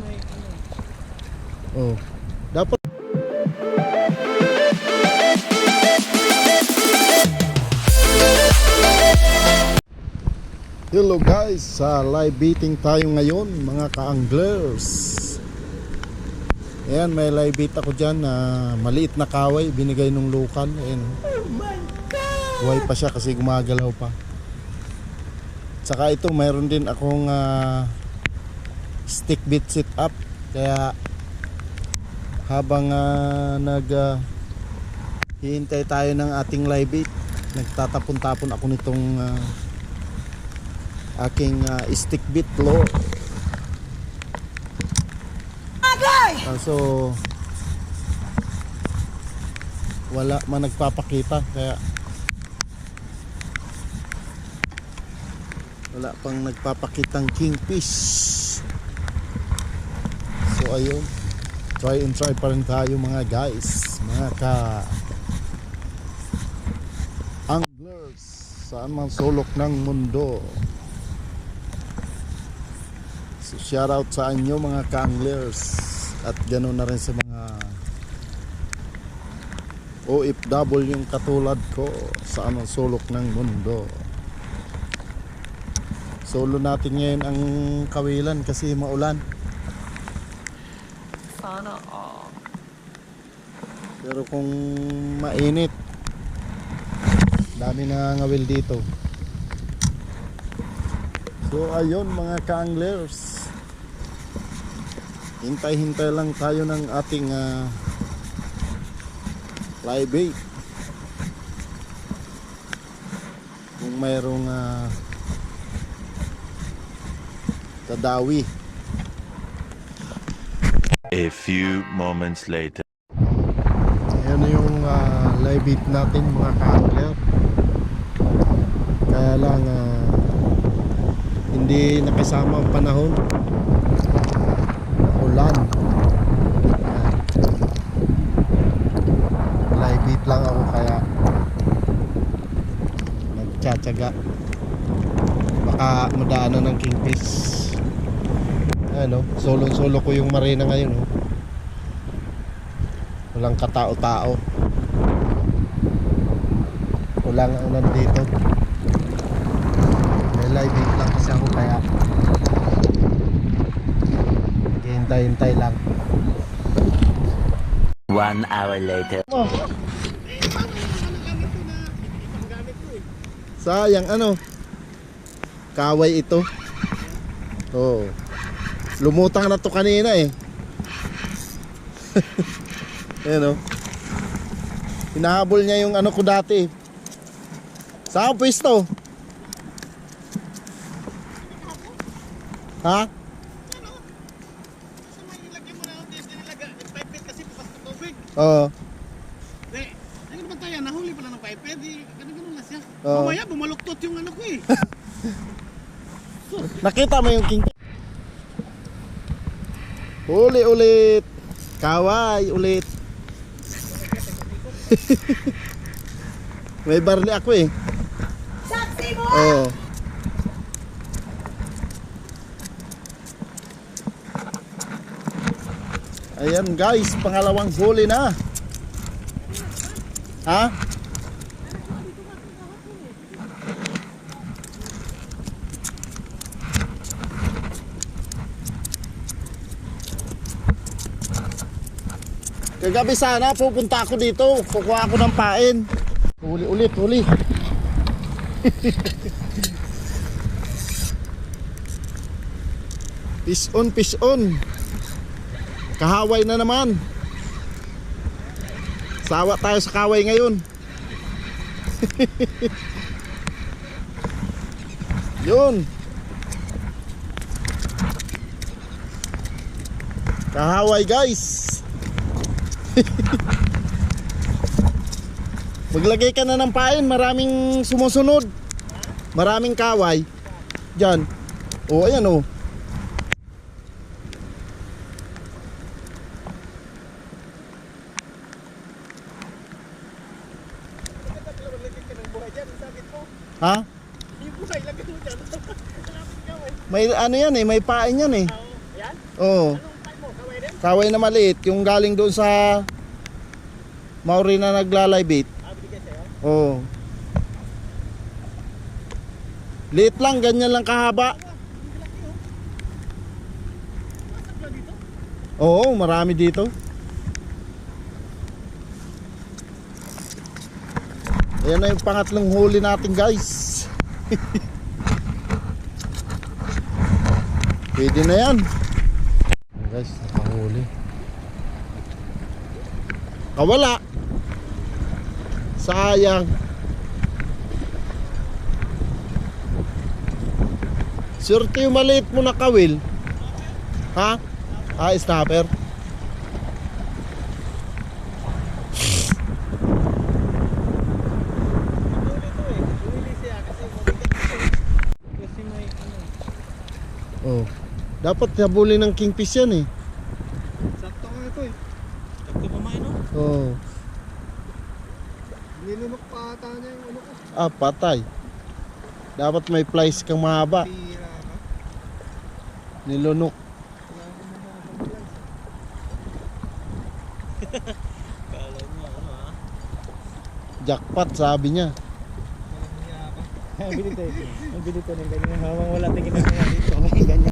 may ano. Oh. Dapat Hello guys, sa live beating tayo ngayon mga ka-anglers. Ayan, may live beat ako dyan na maliit na kaway, binigay nung local. Ayan. Buhay pa siya kasi gumagalaw pa. Saka ito, mayroon din akong ah, stick beat sit up. Kaya habang ah, nag ah, hihintay tayo ng ating live beat, nagtatapon-tapon ako nitong ah, aking ah, stick beat low. Kaso wala man nagpapakita kaya wala pang nagpapakitang kingfish. So ayun, try and try pa rin tayo mga guys, mga ka anglers saan man sulok ng mundo. So shout out sa inyo mga ka-anglers at ganoon na rin sa mga OFW yung katulad ko sa anong sulok ng mundo. Solo natin ngayon ang kawilan kasi maulan. Sana all. Pero kung mainit, dami nangangawil dito. So ayun mga ka-anglers. Hintay-hintay lang tayo ng ating ah, live bait. Kung mayroong ah, kadawi. A few moments later. Ayan na yung ah, live beat natin mga ka-angler. Kaya lang ah, hindi nakasama ang panahon. Ulan. Live beat lang ako kaya nagtsatsaga. Baka madaanan ng kingfish. Ano, solo-solo ko yung marina ngayon. Oh. Walang katao-tao. Walang ang nandito. May live lang kasi ako kaya hintay-hintay lang. One hour later. Oh. Sayang ano? Kaway ito. Oh. Lumutang na to kanina eh. Ayan oh. Hinahabol niya yung ano ko dati. Saan ang pwesto? Ha? Oo. Eh, ano naman tayo? Nahuli pala ng pipet. Di, ganun-ganun na siya. Oo. Mamaya bumaluktot yung ano ko eh. Nakita mo yung king Uli ulit. Kaway ulit. May barli ako eh. Saksi mo! Oo. Ayan guys, pangalawang huli na. Ha? Kagabi sana pupunta ako dito, kukuha ako ng pain. Huli ulit, huli. Fish on, fish on. Kahaway na naman. Sawa tayo sa kaway ngayon. Yun. Kahaway guys. Maglagay ka na ng pain, maraming sumusunod. Maraming kaway. Diyan. O, ayan o. Mo. Ha? May ano yan eh, may pain yan eh. Oo. Yan. Kaway na maliit. Yung galing doon sa Maori na binigay sa'yo? Oo. Liit lang, ganyan lang kahaba. Oo, marami dito. Ayan na yung pangatlong huli natin guys. Pwede na yan. Guys, nakahuli. Kawala. Sayang. Surte yung maliit mo na kawil. Ha? Ah, snapper. Huli. Huli ano. Oh. Dapat habulin ng kingfish yan eh. Sakto nga ito eh. Sakto no? Oh. Nilunok pa ata niya yung ano ko. Ah, patay. Dapat may flies kang mahaba. Pira ka. Nilunok. Kala niya ano ha? Jackpot sabi niya. Bili tayo. Bili tayo ng ganyan. Habang wala tingin na dito. Ganyan.